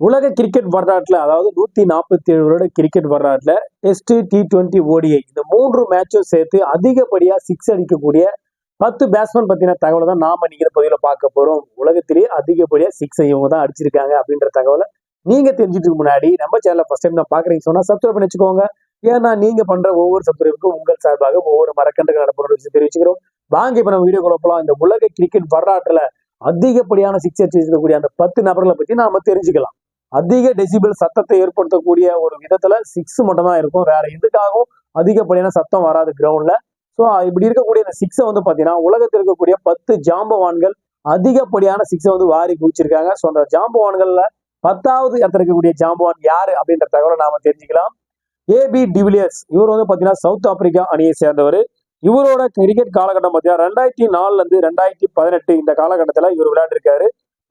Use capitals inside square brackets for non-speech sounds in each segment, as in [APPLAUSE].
உலக கிரிக்கெட் வரலாற்றுல அதாவது நூத்தி நாற்பத்தி ஏழு வருட கிரிக்கெட் வரலாற்றுல டெஸ்ட் டி டுவெண்ட்டி ஓடிஐ இந்த மூன்று மேட்சும் சேர்த்து அதிகப்படியா சிக்ஸ் அடிக்கக்கூடிய பத்து பேட்ஸ்மேன் பத்தின தகவலை தான் நாம இன்னைக்கு இந்த பார்க்க போறோம். உலகத்திலேயே அதிகப்படியா சிக்ஸ் இவங்க தான் அடிச்சிருக்காங்க அப்படின்ற தகவலை நீங்க தெரிஞ்சுட்டு முன்னாடி நம்ம சேனல ஃபர்ஸ்ட் டைம் தான் பாக்குறீங்க சொன்னா சப்ஸ்கிரைப் பண்ணி வச்சுக்கோங்க. ஏன்னா நீங்க பண்ற ஒவ்வொரு சப்ஸ்கிரைபுக்கும் உங்கள் சார்பாக ஒவ்வொரு மரக்கன்றுகள் நடப்புற விஷயம் தெரிவிச்சுக்கிறோம். வாங்க இப்ப நம்ம வீடியோ குழப்பலாம் இந்த உலக கிரிக்கெட் வரலாற்றுல அதிகப்படியான சிக்ஸ் அடிச்சிருக்கக்கூடிய அந்த பத்து நபர்களை பத்தி நாம தெரிஞ்சுக்கலாம். அதிக டெசிபிள் சத்தத்தை ஏற்படுத்தக்கூடிய ஒரு விதத்துல சிக்ஸ் மட்டும் தான் இருக்கும். வேற எதுக்காகவும் அதிகப்படியான சத்தம் வராது கிரவுண்ட்ல ஸோ இப்படி இருக்கக்கூடிய இந்த சிக்ஸை வந்து பார்த்தீங்கன்னா உலகத்தில் இருக்கக்கூடிய பத்து ஜாம்பவான்கள் அதிகப்படியான சிக்ஸை வந்து வாரி குவிச்சிருக்காங்க. ஸோ அந்த ஜாம்பவான்கள்ல பத்தாவது இடத்துல இருக்கக்கூடிய ஜாம்பவான் யாரு அப்படின்ற தகவலை நாம தெரிஞ்சுக்கலாம். ஏபி டிவிலியர்ஸ் இவர் வந்து பார்த்தீங்கன்னா சவுத் ஆப்பிரிக்கா அணியை சேர்ந்தவர். இவரோட கிரிக்கெட் காலகட்டம் பார்த்தீங்கன்னா ரெண்டாயிரத்தி நாலுல இருந்து ரெண்டாயிரத்தி பதினெட்டு இந்த காலகட்டத்தில் இவர் விளையாண்டுருக்காரு.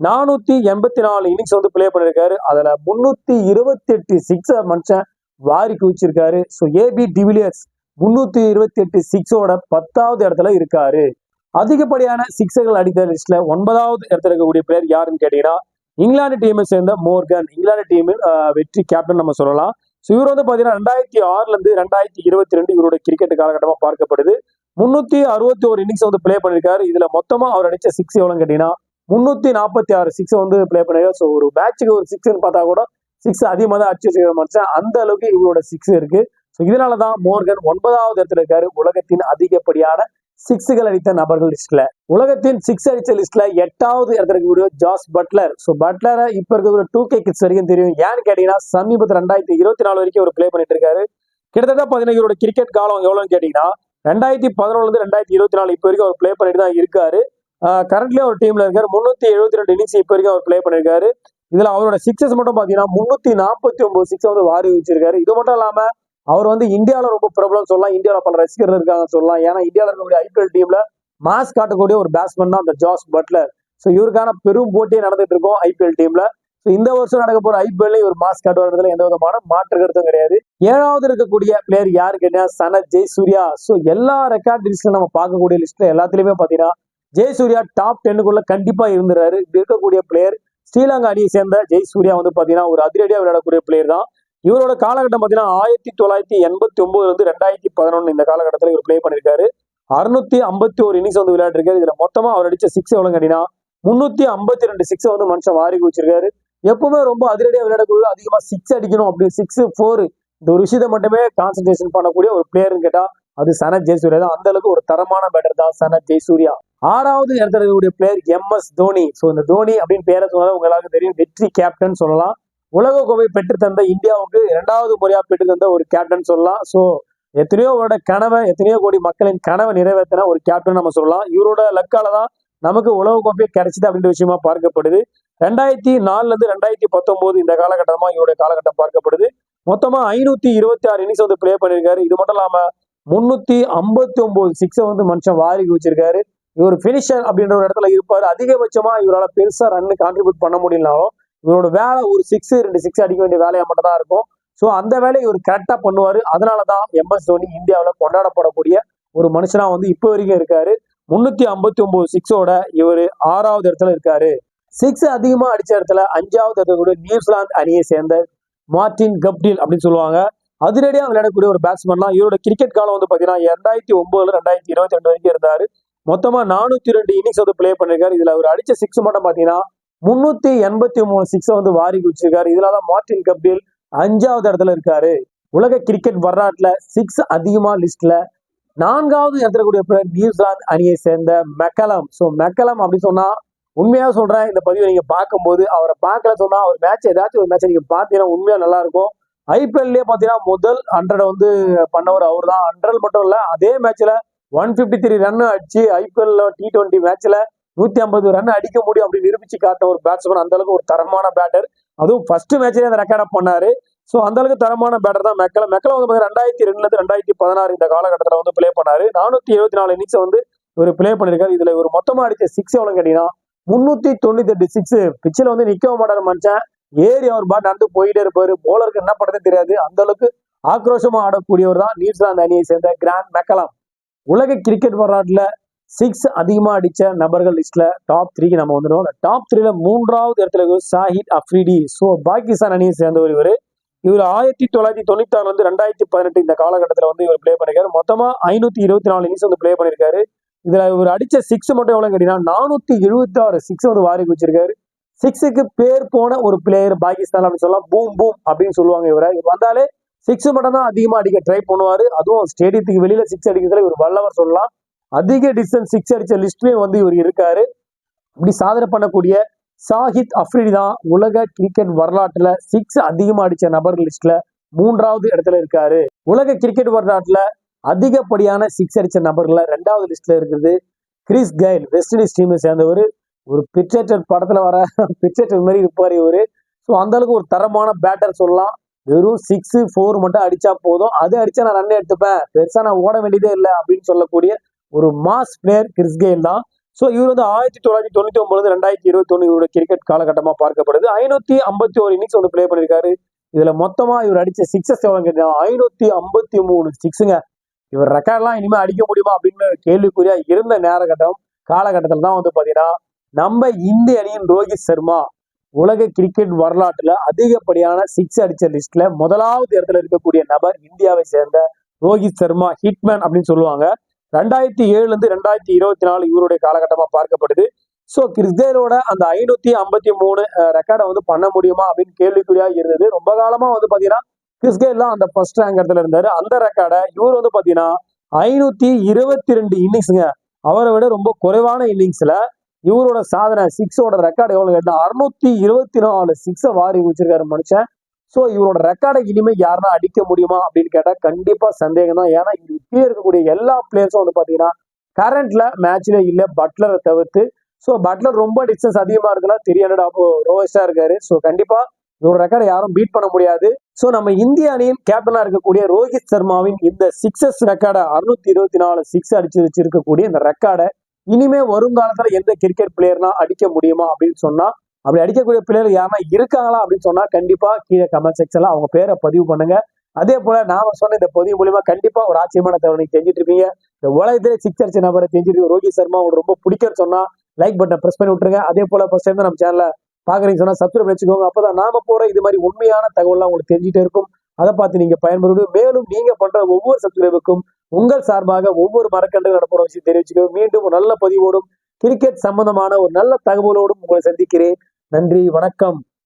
நானூத்தி எண்பத்தி நாலு இன்னிங்ஸ் வந்து பிளே பண்ணிருக்காரு. அதுல முன்னூத்தி இருபத்தி எட்டு சிக்ஸ் மனுஷன் வாரி குவிச்சிருக்காரு. ஸோ ஏபி டிவிலியர்ஸ் முன்னூத்தி இருபத்தி எட்டு சிக்ஸோட பத்தாவது இடத்துல இருக்காரு. அதிகப்படியான சிக்ஸர்கள் அடித்த லிஸ்ட்ல ஒன்பதாவது இடத்துல இருக்கக்கூடிய பிளேயர் யாருன்னு கேட்டீங்கன்னா இங்கிலாந்து டீமை சேர்ந்த மோர்கன் இங்கிலாந்து டீமின் வெற்றி கேப்டன் நம்ம சொல்லலாம். ஸோ இவர் வந்து பார்த்தீங்கன்னா ரெண்டாயிரத்தி ஆறுல இருந்து ரெண்டாயிரத்தி இருபத்தி ரெண்டு இவரோட கிரிக்கெட் காலகட்டமாக பார்க்கப்படுது. முன்னூத்தி அறுபத்தி ஒரு இன்னிங்ஸ் வந்து பிளே பண்ணிருக்காரு. இதுல மொத்தமா அவர் அடிச்ச சிக்ஸ் எவ்வளோன்னு கேட்டீங்கன்னா முன்னூத்தி நாற்பத்தி ஆறு சிக்ஸ் வந்து பிளே பண்ணிருக்காரு ஸோ ஒரு மேட்சுக்கு ஒரு சிக்ஸ்னு பார்த்தா கூட சிக்ஸ் அதிகமாக தான் அடிச்சு வச்சுக்கிற மனுஷன் அந்த அளவுக்கு இவரோட சிக்ஸ் இருக்கு. ஸோ இதனாலதான் மோர்கன் ஒன்பதாவது இடத்துல இருக்காரு. உலகத்தின் அதிகப்படியான சிக்ஸுகள் அடித்த நபர்கள் லிஸ்ட்ல உலகத்தின் சிக்ஸ் அடிச்ச லிஸ்ட்ல எட்டாவது இடத்துல இருக்கக்கூடிய ஜாஸ் பட்லர். ஸோ பட்லரை இப்போ இருக்கக்கூடிய டூ கே கிட்ஸ் வரைக்கும் தெரியும். ஏன்னு கேட்டீங்கன்னா சமீபத்தில் ரெண்டாயிரத்தி இருபத்தி நாலு வரைக்கும் அவர் ப்ளே பண்ணிட்டு இருக்காரு. கிட்டத்தட்ட பார்த்தீங்கன்னா இவரோட கிரிக்கெட் காலம் எவ்வளோன்னு கேட்டீங்கன்னா ரெண்டாயிரத்தி பதினொன்றுல ரெண்டாயிரத்தி இருபத்தி நாலு இப்போ வரைக்கும் அவர் ப்ளே பண்ணிட்டு தான் இருக்காரு. கரண்ட்லி அவர் டீம்ல இருக்காரு. முன்னூத்தி எழுபத்தி ரெண்டு இன்னிங்ஸ் இப்போ வரைக்கும் அவர் ப்ளே பண்ணிருக்காரு. இதுல அவரோட சிக்ஸஸ் மட்டும் பாத்தீங்கன்னா முன்னூத்தி நாற்பத்தி ஒன்பது சிக்ஸ் வந்து வாரி வச்சிருக்காரு இது மட்டும் இல்லாம அவர் வந்து இந்தியாவில ரொம்ப பிரபலம் சொல்லலாம். இந்தியாவில பல ரசிகர்கள் இருக்காங்க சொல்லலாம். ஏன்னா இந்தியாவில இருக்கக்கூடிய ஐபிஎல் டீம்ல மாஸ் காட்டக்கூடிய ஒரு பேட்ஸ்மேன் தான் அந்த ஜாஸ் பட்லர். ஸோ இவருக்கான பெரும் போட்டியே நடந்துட்டு இருக்கும் ஐபிஎல் டீம்ல ஸோ இந்த வருஷம் நடக்க போற ஐபிஎல்ல இவர் மாஸ் காட்டுவதுல எந்த விதமான மாற்று கருத்தும் கிடையாது. ஏழாவது இருக்கக்கூடிய பிளேயர் யாரு கேட்டா சனத் ஜெய் சூர்யா ஸோ எல்லா ரெக்கார்ட் லிஸ்ட்ல நம்ம பார்க்கக்கூடிய லிஸ்ட்ல எல்லாத்துலயுமே பாத்தீங்கன்னா ஜெயசூர்யா டாப் டென்னுக்குள்ள கண்டிப்பா இருந்துறாரு. இப்படி இருக்கக்கூடிய பிளேயர் ஸ்ரீலங்கா அணியை சேர்ந்த ஜெயசூர்யா வந்து பாத்தீங்கன்னா ஒரு அதிரடியா விளையாடக்கூடிய பிளேயர் தான். இவரோட காலகட்டம் பாத்தீங்கன்னா ஆயிரத்தி தொள்ளாயிரத்தி எண்பத்தி ஒன்பதுல இருந்து ரெண்டாயிரத்தி பதினொன்னு இந்த காலகட்டத்தில் இவர் பிளே பண்ணிருக்காரு. அறுநூத்தி ஐம்பத்தி ஒரு இன்னிங்ஸ் வந்து விளையாடிருக்காரு. இதுல மொத்தமா அவர் அடிச்ச சிக்ஸ் எவ்வளவு கட்டினா முன்னூத்தி ஐம்பத்தி ரெண்டு சிக்ஸ் வந்து மனுஷன் வாரி குவிச்சிருக்காரு. எப்பவுமே ரொம்ப அதிரடியா விளையாடக்கூடிய அதிகமா சிக்ஸ் அடிக்கணும் அப்படி சிக்ஸ் ஃபோர் இந்த ஒரு விஷயத்தை மட்டுமே கான்சன்ட்ரேஷன் பண்ணக்கூடிய ஒரு பிளேயர்னு கேட்டா அது சனத் ஜெயசூர்யா தான். அந்த அளவுக்கு ஒரு தரமான பேட்டர் தான் சனத் ஜெயசூர்யா ஆறாவது இடத்துல இருக்கக்கூடிய player M S Dhoni. So இந்த தோனி அப்படின்னு பேரை சொன்னாலும் உங்களுக்கு தெரியும். வெற்றி கேப்டன் சொல்லலாம். உலக கோப்பை பெற்று தந்த இந்தியாவுக்கு இரண்டாவது முறையாக பெற்று தந்த ஒரு கேப்டன் சொல்லலாம். ஸோ எத்தனையோ அவரோட கனவை எத்தனையோ கோடி மக்களின் கனவை நிறைவேற்றின ஒரு கேப்டன் நம்ம சொல்லலாம். இவரோட லக்கால தான் நமக்கு உலக கோப்பையை கிடைச்சிது அப்படின்ற விஷயமா பார்க்கப்படுது. ரெண்டாயிரத்தி நாலுல இருந்து ரெண்டாயிரத்தி பத்தொன்பது இந்த காலகட்டமா இவருடைய காலகட்டம் பார்க்கப்படுது. மொத்தமா ஐநூத்தி இருபத்தி ஆறு இன்னிங்ஸ் வந்து பிளே பண்ணியிருக்காரு. இது மட்டும் இல்லாம முன்னூத்தி ஐம்பத்தி ஒன்பது சிக்ஸை வந்து மனுஷன் வாரி வச்சிருக்காரு இவர் பினிஷர் அப்படின்ற ஒரு இடத்துல இருப்பார். அதிகபட்சமா இவரால் பெருசா ரன் கான்ட்ரிபியூட் பண்ண முடியலனாலும் இவரோட வேலை ஒரு சிக்ஸ் ரெண்டு சிக்ஸ் அடிக்க வேண்டிய வேலையா மட்டும் தான் இருக்கும். ஸோ அந்த வேலையை இவர் கரெக்டா பண்ணுவாரு. அதனாலதான் எம் எஸ் தோனி இந்தியாவில் கொண்டாடப்படக்கூடிய ஒரு மனுஷனா வந்து இப்போ வரைக்கும் இருக்காரு. முன்னூத்தி ஐம்பத்தி ஒன்பது சிக்ஸோட இவர் ஆறாவது இடத்துல இருக்காரு. சிக்ஸ் அதிகமா அடிச்ச இடத்துல அஞ்சாவது இடத்துல கூட நியூசிலாந்து அணியை சேர்ந்த மார்டின் கப்டில் அப்படின்னு சொல்லுவாங்க. அதிரடியாக விளையாடக்கூடிய ஒரு பேட்ஸ்மேன் இவரோட கிரிக்கெட் காலம் வந்து பார்த்தீங்கன்னா இரண்டாயிரத்தி ஒன்பதுல ரெண்டாயிரத்தி இருபத்தி ரெண்டு வரைக்கும் இருந்தாரு. மொத்தமா நானூத்தி ரெண்டு இன்னிங்ஸ் வந்து பிளே பண்ணிருக்காரு. இதுல அவர் அடிச்ச சிக்ஸ் மட்டும் பாத்தீங்கன்னா முன்னூத்தி எண்பத்தி மூணு சிக்ஸ் வந்து வாரி குடிச்சிருக்காரு இதுலதான் மார்டின் கப்டில் அஞ்சாவது இடத்துல இருக்காரு. உலக கிரிக்கெட் வரலாற்றுல சிக்ஸ் அதிகமா லிஸ்ட்ல நான்காவது இடத்துல பிளேயர் நியூசிலாந்து அணியை சேர்ந்த மெக்கலம். ஸோ மெக்கலம் அப்படின்னு சொன்னா உண்மையா சொல்றேன் இந்த பதிவை நீங்க பார்க்கும்போது அவரை பார்க்கல சொன்னா அவர் மேட்ச் ஏதாச்சும் ஒரு மேட்ச் நீங்க பாத்தீங்கன்னா உண்மையா நல்லா இருக்கும். ஐபிஎல்லே பாத்தீங்கன்னா முதல் ஹண்ட்ரட் வந்து பண்ணவர் அவர் தான் ஹண்ட்ரட் மட்டும் இல்ல அதே மேட்ச்ல ஒன் பிப்டி த்ரீ ரன் அடிச்சு ஐபிஎல்ல டி டுவெண்ட்டி மேட்ச்ல நூத்தி ஐம்பது ரன் அடிக்க முடியும் அப்படின்னு நிரூபிச்சு காட்ட ஒரு பேட்ஸ்மேன் அந்த அளவுக்கு ஒரு தரமான பேட்டர் அதுவும் ஃபர்ஸ்ட் மேட்ச்லேயே அந்த ரெக்கார்டை பண்ணாரு. ஸோ அந்த அளவுக்கு தரமான பேட்டர் தான் மெக்கல. மெக்கல வந்து ரெண்டாயிரத்தி ரெண்டுல இருந்து ரெண்டாயிரத்தி பதினாறு இந்த காலகட்டத்தில் வந்து ப்ளே பண்ணாரு. நானூத்தி எழுபத்தி நாலு இன்னிங்ஸ் வந்து இவர் ப்ளே பண்ணிருக்காரு. இதுல இவர் மொத்தமா அடிச்ச சிக்ஸ் எவ்வளவு கேட்டீங்கன்னா முன்னூத்தி தொண்ணூத்தி எட்டு சிக்ஸ் பிச்சில் வந்து நிக்க மாட்டாரு மனுஷன் ஏறி அவர் பாட் நடந்து போயிட்டே இருப்பாரு. போலருக்கு என்ன பண்ணதே தெரியாது. அந்த அளவுக்கு ஆக்ரோஷமா ஆடக்கூடியவர் தான் நியூசிலாந்து அணியை சேர்ந்த கிராண்ட் மெக்கலாம். உலக கிரிக்கெட் வரலாற்றில் சிக்ஸ் அதிகமாக அடித்த நபர்கள் லிஸ்ட்ல டாப் த்ரீக்கு நம்ம வந்துடும் அந்த டாப் த்ரீல மூன்றாவது இடத்துல சாஹித் அஃப்ரிடி. ஸோ பாகிஸ்தான் அணியை சேர்ந்தவர் இவர். இவர் ஆயிரத்தி தொள்ளாயிரத்தி தொண்ணூத்தி ஆறுல இருந்து ரெண்டாயிரத்தி பதினெட்டு இந்த காலகட்டத்தில் வந்து இவர் ப்ளே பண்ணிருக்காரு. மொத்தமா ஐநூத்தி இருபத்தி நாலு இன்னிங்ஸ் வந்து ப்ளே பண்ணிருக்காரு. இதுல இவர் அடிச்ச சிக்ஸ் மட்டும் எவ்வளவு கேட்டீங்கன்னா நானூத்தி எழுபத்தி ஆறு சிக்ஸ் வந்து வாரி வச்சிருக்காரு சிக்ஸுக்கு பேர் போன ஒரு பிளேயர் பாகிஸ்தான் அப்படின்னு சொல்லலாம். பூம் பூம் அப்படின்னு சொல்லுவாங்க இவரை. இவர் வந்தாலே சிக்ஸ் மட்டும் தான் அதிகமாக அடிக்க ட்ரை பண்ணுவார். அதுவும் ஸ்டேடியத்துக்கு வெளியில் சிக்ஸ் அடிக்கிறதுல இவர் வல்லவர் சொல்லலாம். அதிக டிஸ்டன்ஸ் சிக்ஸ் அடித்த லிஸ்ட்லேயும் வந்து இவர் இருக்காரு. இப்படி சாதனை பண்ணக்கூடிய சாஹித் அஃப்ரிடி தான் உலக கிரிக்கெட் வரலாற்றில் சிக்ஸ் அதிகமாக அடித்த நபர் லிஸ்ட்டில் மூன்றாவது இடத்துல இருக்காரு. உலக கிரிக்கெட் வரலாற்றில் அதிகப்படியான சிக்ஸ் அடித்த நபர்களில் ரெண்டாவது லிஸ்ட்டில் இருக்குது கிறிஸ் கைல் வெஸ்ட் இண்டீஸ் டீமை சேர்ந்தவர். ஒரு பிச்சேட்டர் படத்தில் வர [LAUGHS] பிச்சேட்டர் மாதிரி இருப்பார் இவர். ஸோ அந்த அளவுக்கு ஒரு தரமான பேட்டர் சொல்லலாம். வெறும் சிக்ஸ் ஃபோர் மட்டும் அடிச்சா போதும். அது அடிச்சா நான் ரன் எடுத்துப்பேன். பெருசா நான் ஓட வேண்டியதே இல்லை அப்படின்னு சொல்லக்கூடிய ஒரு மாஸ் பிளேயர் கிறிஸ் கெயில் தான். ஸோ இவர் வந்து ஆயிரத்தி தொள்ளாயிரத்தி தொண்ணூத்தி ஒன்பது ரெண்டாயிரத்தி இருபத்தி ஒன்று இவரோட கிரிக்கெட் காலகட்டமா பார்க்கப்படுது. ஐநூத்தி ஐம்பத்தி ஒரு இன்னிங்ஸ் வந்து ப்ளே பண்ணிருக்காரு இதுல மொத்தமா இவர் அடிச்ச சிக்ஸஸ் எவ்வளவு கேட்டீங்கன்னா ஐநூத்தி ஐம்பத்தி மூணு சிக்ஸுங்க இவர் ரெக்கார்ட்லாம் இனிமே அடிக்க முடியுமா அப்படின்னு கேள்விக்குறியா இருந்த நேரகட்டம் காலகட்டத்தில் தான் வந்து பாத்தீங்கன்னா நம்ம இந்திய அணியின் ரோஹித் சர்மா உலக கிரிக்கெட் வரலாற்றுல அதிகப்படியான சிக்ஸ் அடிச்ச லிஸ்ட்ல முதலாவது இடத்துல இருக்கக்கூடிய நபர் இந்தியாவை சேர்ந்த ரோஹித் சர்மா ஹிட்மேன் அப்படின்னு சொல்லுவாங்க. ரெண்டாயிரத்தி ஏழுல இருந்து ரெண்டாயிரத்தி இருபத்தி நாலு இவருடைய காலகட்டமா பார்க்கப்படுது. ஸோ கிறிஸ்கேலோட அந்த ஐநூத்தி ஐம்பத்தி மூணு ரெக்கார்டை வந்து பண்ண முடியுமா அப்படின்னு கேள்விக்குறியா இருந்தது. ரொம்ப காலமா வந்து பாத்தீங்கன்னா கிறிஸ்கேல் அந்த ஃபர்ஸ்ட் ரேங்க் இடத்துல இருந்தாரு. அந்த ரெக்கார்டை இவர் வந்து பாத்தீங்கன்னா ஐநூத்தி இருபத்தி ரெண்டு இன்னிங்ஸுங்க அவரை விட ரொம்ப குறைவான இன்னிங்ஸ்ல இவரோட சாதனை சிக்ஸோட ரெக்கார்டு எவ்வளவு கேட்டா அறுநூத்தி இருபத்தி நாலு சிக்ஸை வாரி வச்சிருக்காரு மனுஷன். ஸோ இவரோட ரெக்கார்டை இனிமே யாருன்னா அடிக்க முடியுமா அப்படின்னு கேட்டால் கண்டிப்பாக சந்தேகம் தான் ஏன்னா இது இப்பயே இருக்கக்கூடிய எல்லா பிளேயர்ஸும் வந்து பார்த்தீங்கன்னா கரண்ட்ல மேட்ச்ல இல்லை பட்லரை தவிர்த்து. ஸோ பட்லர் ரொம்ப டிஸ்டன்ஸ் அதிகமாக இருக்குன்னா த்ரீ ஹண்ட்ரட் அப்போ ரோவஸ்டா இருக்காரு. ஸோ கண்டிப்பாக இவரோட ரெக்கார்டை யாரும் பீட் பண்ண முடியாது. ஸோ நம்ம இந்திய அணியின் கேப்டனாக இருக்கக்கூடிய ரோஹித் சர்மாவின் இந்த சிக்ஸஸ் ரெக்கார்டை அறுநூத்தி இருபத்தி நாலு சிக்ஸ் அடிச்சு வச்சிருக்கக்கூடிய இந்த ரெக்கார்டை இனிமே வருங்காலத்துல எந்த கிரிக்கெட் பிளேயர்னா அடிக்க முடியுமா அப்படின்னு சொன்னா அப்படி அடிக்கக்கூடிய பிளேயர் யாருன்னா இருக்காங்களா அப்படின்னு சொன்னா கண்டிப்பா கீழே கமெண்ட் செக்ஷன்ல அவங்க பேரை பதிவு பண்ணுங்க. அதே போல நாம சொன்ன இந்த பதிவு மூலியமா கண்டிப்பா ஒரு ஆச்சரியமான தகவல் நீங்க தெரிஞ்சிட்டு இருப்பீங்க. இந்த உலகத்திலே சிக்ஸ் நபரை தெரிஞ்சிட்டு ரோஹித் சர்மா உங்களுக்கு ரொம்ப பிடிக்கும்னு சொன்னா லைக் பட்டனை பிரஸ் பண்ணி விட்டுருங்க. அதே போல ஃபர்ஸ்ட் டைம் நம்ம சேனல பாக்குறீங்க சொன்னா சப்ஸ்கிரைப் வச்சுக்கோங்க. அப்பதான் நாம போற இது மாதிரி உண்மையான தகவல்லாம் உங்களுக்கு தெரிஞ்சுட்டே இருக்கும். அதை பார்த்து நீங்க பயன்படுவது மேலும் நீங்க பண்ற ஒவ்வொரு சப்ஸ்கிரைபுக்கும் உங்கள் சார்பாக ஒவ்வொரு மரக்கன்று நடப்புற விஷயம் தெரிவிச்சுக்கோ மீண்டும் ஒரு நல்ல பதிவோடும் கிரிக்கெட் சம்பந்தமான ஒரு நல்ல தகவலோடும் உங்களை சந்திக்கிறேன். நன்றி வணக்கம்.